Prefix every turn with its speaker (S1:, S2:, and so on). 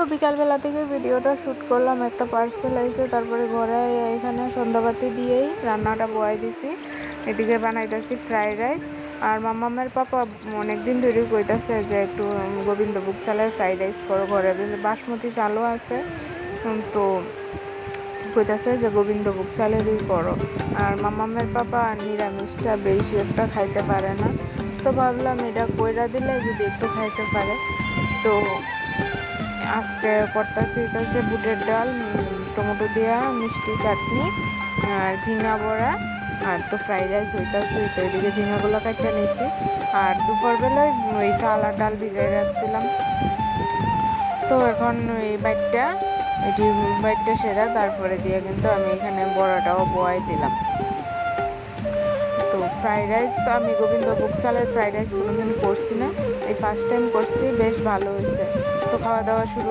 S1: তো বিকালবেলা থেকে ভিডিওটা শ্যুট করলাম, একটা পার্সেল আইছে, তারপরে ঘরে এখানে সন্ধ্যাবাতি দিয়েই রান্নাটা বয়াই দিছি। এদিকে বানাইতেছি ফ্রাইড রাইস আর মামামের পাপা অনেক দিন ধরে কইতাছে যে একটু গোবিন্দভোগ চালের ফ্রাইড রাইস করো ঘরে। বাসমতি চালও আছে তো কইতাছে যে গোবিন্দভোগ চালেরই করো। আর মামামের পাপা নিরামিষটা বেশি একটা খাইতে পারে না। তো ভাবলাম এটা কইরা দিলে যদি একটু খাইতে পারে। তো আজকে করতেছি হচ্ছে বুটের ডাল টমেটো দেওয়া মিষ্টি চাটনি, আর ঝিঙ্গা বড়া, আর তো ফ্রাইড রাইস হইতেছে তো এদিকে ঝিঙ্গাগুলো কাটিয়ে নিচ্ছি। আর দুপুরবেলায় ওই চাল আর ডাল ভিজাই রাখছিলাম। তো এখন এই বাইকটা এটি বাইকটা সেরা, তারপরে দিয়ে কিন্তু আমি এখানে বড়াটাও বয়াই দিলাম। তো ফ্রাইড রাইস, তো আমি গোবিন্দভোগ চালের ফ্রাইড রাইস কোনোদিন করছি না। এই ফার্স্ট টাইম করছি, বেশ ভালো হয়েছে। তো খাওয়া দাওয়া শুরু